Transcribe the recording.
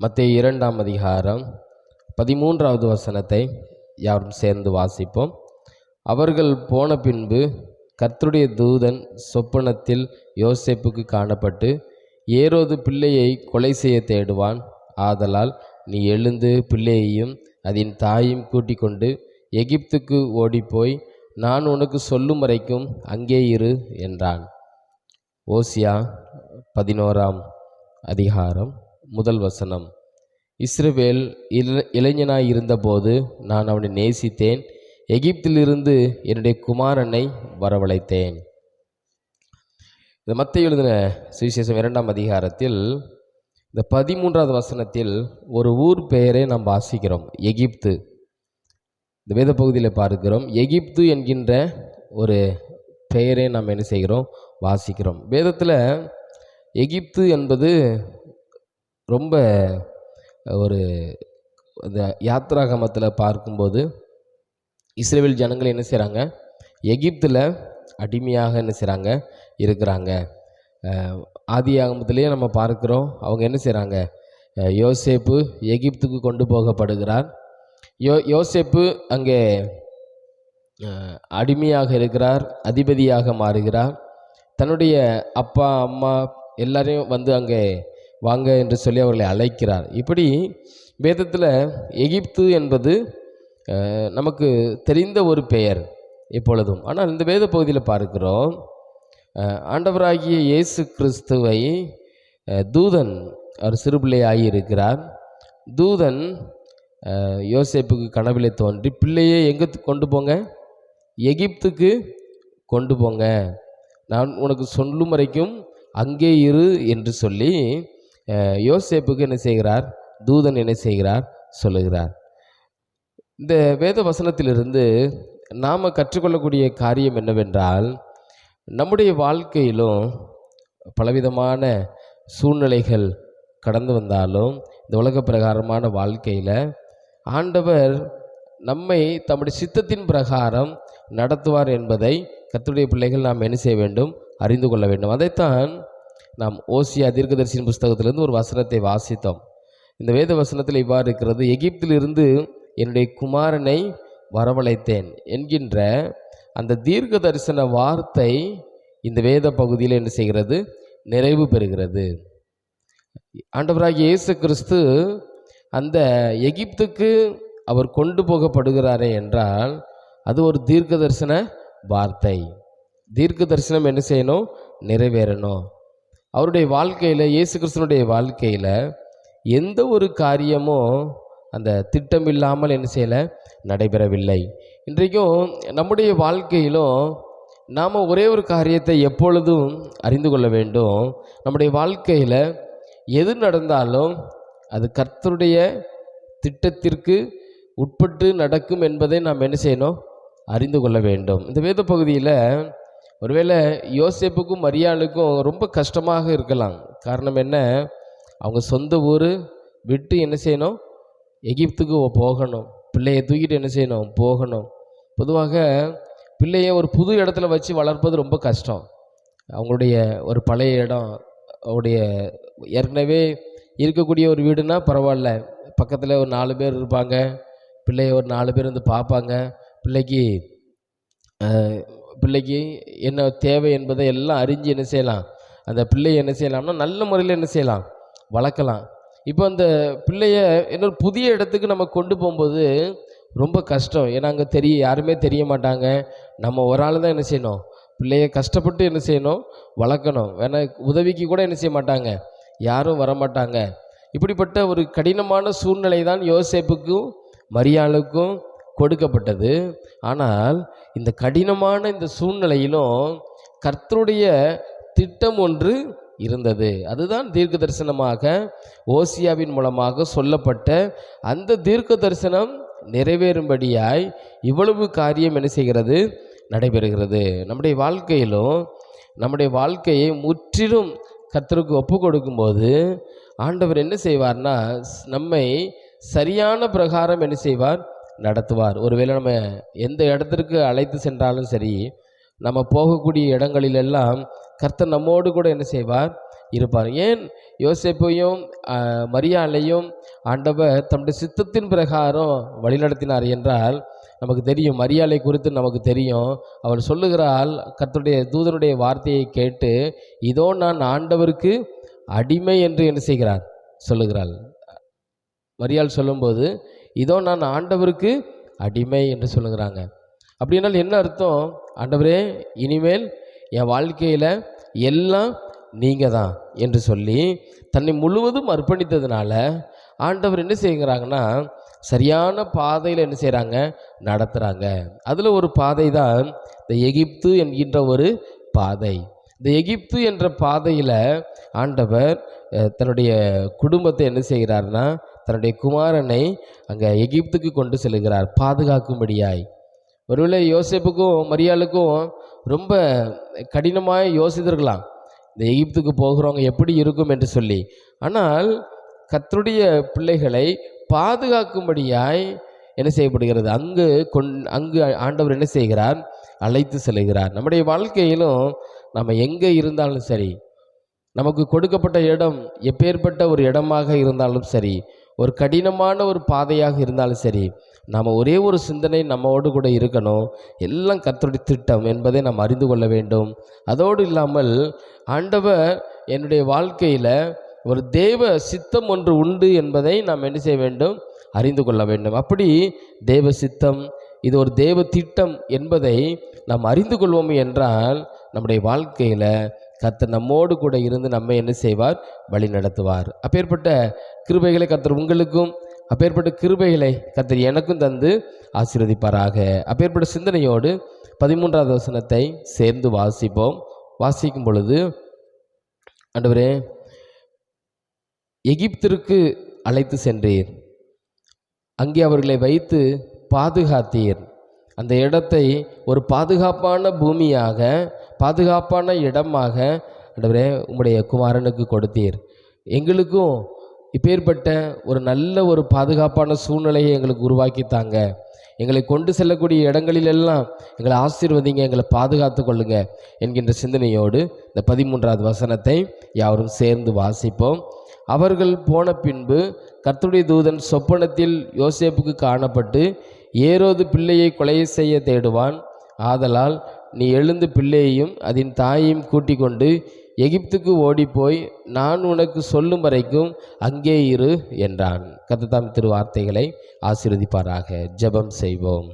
மத்திய இரண்டாம் அதிகாரம் பதிமூன்றாவது வசனத்தை யாரும் சேர்ந்து வாசிப்போம். அவர்கள் போன பின்பு கர்த்தருடைய தூதன் சொப்பனத்தில் யோசேப்புக்கு காணப்பட்டு ஏரோது பிள்ளையை கொலை செய்ய தேடுவான். ஆதலால் நீ எழுந்து பிள்ளையையும் அதன் தாயும் கூட்டிக் கொண்டு எகிப்துக்கு ஓடிப்போய் நான் உனக்கு சொல்லும் வரைக்கும் அங்கே இரு என்றான். ஓசியா பதினோராம் அதிகாரம். முதல் வசனம். இஸ்ரவேல் இள இளைஞனாய் இருந்தபோது நான் அவனை நேசித்தேன். எகிப்திலிருந்து என்னுடைய குமாரனை வரவழைத்தேன். இந்த மத்திய எழுதின சுவிசேஷம் இரண்டாம் அதிகாரத்தில் இந்த பதிமூன்றாவது வசனத்தில் ஒரு ஊர் பெயரை நாம் வாசிக்கிறோம். எகிப்து. இந்த வேத பகுதியில் பார்க்கிறோம். எகிப்து என்கின்ற ஒரு பெயரை நாம் என்ன செய்கிறோம்? வாசிக்கிறோம். வேதத்தில் எகிப்து என்பது ரொம்ப ஒரு இந்த யாத்ராகமத்தில் பார்க்கும்போது இஸ்ரேல் ஜனங்கள் என்ன செய்கிறாங்க எகிப்தில் அடிமையாக என்ன செய்கிறாங்க இருக்கிறாங்க. ஆதி ஆகமத்திலேயே நம்ம பார்க்குறோம் அவங்க என்ன செய்கிறாங்க யோசேப்பு எகிப்துக்கு கொண்டு போகப்படுகிறார். யோ யோசேப்பு அங்கே அடிமையாக இருக்கிறார் அதிபதியாக மாறுகிறார். தன்னுடைய அப்பா அம்மா எல்லாரையும் வந்து அங்கே வாங்க என்று சொல்லி அவர்களை அழைக்கிறார். இப்படி வேதத்தில் எகிப்து என்பது நமக்கு தெரிந்த ஒரு பெயர் எப்பொழுதும் ஆனால் இந்த வேத பகுதியில் பார்க்கிறோம் ஆண்டவராகிய இயேசு கிறிஸ்துவை தூதன் அவர் சிறுபிள்ளையாகி இருக்கிறார். தூதன் யோசேப்புக்கு கனவிலே தோன்றி பிள்ளையை எங்கே கொண்டு போங்க? எகிப்துக்கு கொண்டு போங்க. நான் உனக்கு சொல்லும் வரைக்கும் அங்கே இரு என்று சொல்லி யோசேப்புக்கு என்ன செய்கிறார்? தூதன் என்ன செய்கிறார்? சொல்லுகிறார். இந்த வேத வசனத்திலிருந்து நாம் கற்றுக்கொள்ளக்கூடிய காரியம் என்னவென்றால் நம்முடைய வாழ்க்கையிலும் பலவிதமான சூழ்நிலைகள் கடந்து வந்தாலும் இந்த உலக பிரகாரமான வாழ்க்கையில் ஆண்டவர் நம்மை தம்முடைய சித்தத்தின் பிரகாரம் நடத்துவார் என்பதை கத்துடைய பிள்ளைகள் நாம் என்ன செய்ய வேண்டும்? அறிந்து கொள்ள வேண்டும். அதைத்தான் நாம் ஓசியா தீர்க்கதரிசியின் புஸ்தகத்திலிருந்து ஒரு வசனத்தை வாசித்தோம். இந்த வேத வசனத்தில் இவ்வாறு இருக்கிறது எகிப்திலிருந்து என்னுடைய குமாரனை வரவழைத்தேன் என்கின்ற அந்த தீர்க்க தரிசன வார்த்தை இந்த வேத பகுதியில் என்ன செய்கிறது? நிறைவு பெறுகிறது. ஆண்டவராகிய இயேசு கிறிஸ்து அந்த எகிப்துக்கு அவர் கொண்டு போகப்படுகிறாரே என்றால் அது ஒரு தீர்க்க தரிசன வார்த்தை. தீர்க்க தரிசனம் என்ன செய்யணும்? நிறைவேறணும். அவருடைய வாழ்க்கையில் இயேசு கிறிஸ்தனுடைய வாழ்க்கையில் எந்த ஒரு காரியமும் அந்த திட்டம் இல்லாமல் என்ன செய்யலை? நடைபெறவில்லை. இன்றைக்கும் நம்முடைய வாழ்க்கையிலும் நாம் ஒரே ஒரு காரியத்தை எப்பொழுதும் அறிந்து கொள்ள வேண்டும். நம்முடைய வாழ்க்கையில் எது நடந்தாலும் அது கர்த்தருடைய திட்டத்திற்கு உட்பட்டு நடக்கும் என்பதை நாம் என்ன செய்யணும்? அறிந்து கொள்ள வேண்டும். இந்த வேத பகுதியில் ஒருவேளை யோசேப்புக்கும் மரியாளுக்கும் ரொம்ப கஷ்டமாக இருக்கலாம். காரணம் என்ன? அவங்க சொந்த ஊர் விட்டு என்ன செய்யணும்? எகிப்துக்கு போகணும். பிள்ளையை தூக்கிட்டு என்ன செய்யணும்? போகணும். பொதுவாக பிள்ளையை ஒரு புது இடத்துல வச்சு வளர்ப்பது ரொம்ப கஷ்டம். அவங்களுடைய ஒரு பழைய இடம் அவருடைய ஏற்கனவே இருக்கக்கூடிய ஒரு வீடுனா பரவாயில்ல. பக்கத்தில் ஒரு நாலு பேர் இருப்பாங்க. பிள்ளைய ஒரு நாலு பேர் வந்து பார்ப்பாங்க. பிள்ளைக்கு பிள்ளைக்கு என்ன தேவை என்பதை எல்லாம் அறிஞ்சு என்ன செய்யலாம். அந்த பிள்ளையை என்ன செய்யலாம்னா நல்ல முறையில் என்ன செய்யலாம். வளர்க்கலாம். இப்போ அந்த பிள்ளைய இன்னொரு புதிய இடத்துக்கு நம்ம கொண்டு போகும்போது ரொம்ப கஷ்டம். ஏன்னா அங்கே தெரிய யாருமே தெரிய மாட்டாங்க. நம்ம ஒரு ஆள் தான் என்ன செய்யணும். பிள்ளைய கஷ்டப்பட்டு என்ன செய்யணும்? வளர்க்கணும். வேணா உதவிக்கு கூட என்ன செய்ய மாட்டாங்க. யாரும் வர மாட்டாங்க இப்படிப்பட்ட ஒரு கடினமான சூழ்நிலை தான் யோசேப்புக்கும் மரியாளுக்கும் கொடுக்கப்பட்டது. ஆனால் இந்த கடினமான இந்த சூழ்நிலையிலும் கர்த்தருடைய திட்டம் ஒன்று இருந்தது. அதுதான் தீர்க்க தரிசனமாக ஓசியாவின் மூலமாக சொல்லப்பட்ட அந்த தீர்க்க தரிசனம் நிறைவேறும்படியாய் இவ்வளவு காரியம் என்ன செய்கிறது? நடைபெறுகிறது. நம்முடைய வாழ்க்கையிலும் நம்முடைய வாழ்க்கையை முற்றிலும் கர்த்தருக்கு ஒப்பு கொடுக்கும்போது ஆண்டவர் என்ன செய்வார்னா நம்மை சரியான பிரகாரம் என்ன செய்வார்? நடத்துவார். ஒருவேளை நம்ம எந்த இடத்திற்கு அழைத்து சென்றாலும் சரி நம்ம போகக்கூடிய இடங்களிலெல்லாம் கர்த்தர் நம்மோடு கூட என்ன செய்வார்? இருப்பார். ஏன்? யோசேப்பையும் மரியாலையும் ஆண்டவர் தம்முடைய சித்தத்தின் பிரகாரம் வழிநடத்தினார் என்றால் நமக்கு தெரியும். மரியாதை குறித்து நமக்கு தெரியும். அவள் சொல்லுகிறாள் கர்த்தருடைய தூதனுடைய வார்த்தையை கேட்டு இதோ நான் ஆண்டவருக்கு அடிமை என்று என்ன செய்கிறார்? சொல்லுகிறாள் மரியாள் சொல்லும்போது இதோ நான் ஆண்டவருக்கு அடிமை என்று சொல்லுகிறாங்க. அப்படின்னால் என்ன அர்த்தம்? ஆண்டவரே இனிமேல் என் வாழ்க்கையில் எல்லாம் நீங்கள் தான் என்று சொல்லி தன்னை முழுவதும் அர்ப்பணித்ததுனால ஆண்டவர் என்ன செய்கிறாங்கன்னா சரியான பாதையில் என்ன செய்கிறாங்க நடத்துகிறாங்க அதில் ஒரு பாதை தான் இந்த எகிப்து என்கின்ற ஒரு பாதை. இந்த எகிப்து என்ற பாதையில் ஆண்டவர் தன்னுடைய குடும்பத்தை என்ன செய்கிறார்னா தன்னுடைய குமாரனை அங்கே எகிப்துக்கு கொண்டு செல்கிறார் பாதுகாக்கும்படியாய். ஒருவேளை யோசிப்புக்கும் மரியாளுக்கும் ரொம்ப கடினமாக யோசித்திருக்கலாம். இந்த எகிப்துக்கு போகிறவங்க எப்படி இருக்கும் என்று சொல்லி. ஆனால் கத்தருடைய பிள்ளைகளை பாதுகாக்கும்படியாய் என்ன செய்யப்படுகிறது? அங்கு கொண் அங்கு ஆண்டவர் என்ன செய்கிறார்? அழைத்து செல்கிறார். நம்முடைய வாழ்க்கையிலும் நம்ம எங்கே இருந்தாலும் சரி நமக்கு கொடுக்கப்பட்ட இடம் எப்பேற்பட்ட ஒரு இடமாக இருந்தாலும் சரி ஒரு கடினமான ஒரு பாதையாக இருந்தாலும் சரி நாம் ஒரே ஒரு சிந்தனை நம்மோடு கூட இருக்கணும். எல்லாம் கத்தருடைய திட்டம் என்பதை நாம் அறிந்து கொள்ள வேண்டும். அதோடு இல்லாமல் ஆண்டவர் என்னுடைய வாழ்க்கையில் ஒரு தேவ சித்தம் ஒன்று உண்டு என்பதை நாம் என்ன செய்ய வேண்டும்? அறிந்து கொள்ள வேண்டும். அப்படி தேவ சித்தம் இது ஒரு தேவ திட்டம் என்பதை நாம் அறிந்து கொள்வோம் என்றால் நம்முடைய வாழ்க்கையில் கர்த்தர் நம்மோடு கூட இருந்து நம்மை என்ன செய்வார்? வழி நடத்துவார். அப்பேற்பட்ட கிருபைகளை கர்த்தர் உங்களுக்கும் அப்பேற்பட்ட கிருபைகளை கர்த்தர் எனக்கும் தந்து ஆசீர்வதிப்பாராக. அப்பேற்பட்ட சிந்தனையோடு பதிமூன்றாவது வசனத்தை சேர்ந்து வாசிப்போம். வாசிக்கும் பொழுது ஆண்டவரே எகிப்திற்கு அழைத்து சென்றீர். அங்கே அவர்களை வைத்து பாதுகாத்தீர். அந்த இடத்தை ஒரு பாதுகாப்பான பூமியாக பாதுகாப்பான இடமாக ஆண்டவரே உம்முடைய குமாரனுக்கு கொடுத்தீர். எங்களுக்கும் இப்பேற்பட்ட ஒரு நல்ல ஒரு பாதுகாப்பான சூழ்நிலையை எங்களுக்கு உருவாக்கி தாங்க. எங்களை கொண்டு செல்லக்கூடிய இடங்களிலெல்லாம் எங்களை ஆசீர்வதிங்க எங்களை பாதுகாத்து கொள்ளுங்க என்கின்ற சிந்தனையோடு இந்த பதிமூன்றாவது வசனத்தை யாவரும் சேர்ந்து வாசிப்போம். அவர்கள் போன பின்பு கர்த்துடைய தூதன் சொப்பனத்தில் யோசேப்புக்கு காணப்பட்டு ஏரோது பிள்ளையை கொலை செய்ய தேடுவான். ஆதலால் நீ எழுந்து பிள்ளையையும் அதன் தாயையும் கூட்டிக் கொண்டு எகிப்துக்கு ஓடிப்போய் நான் உனக்கு சொல்லும் வரைக்கும் அங்கே இரு என்றான். கத்ததாம் திருவார்த்தைகளை வார்த்தைகளை ஜெபம் செய்வோம்.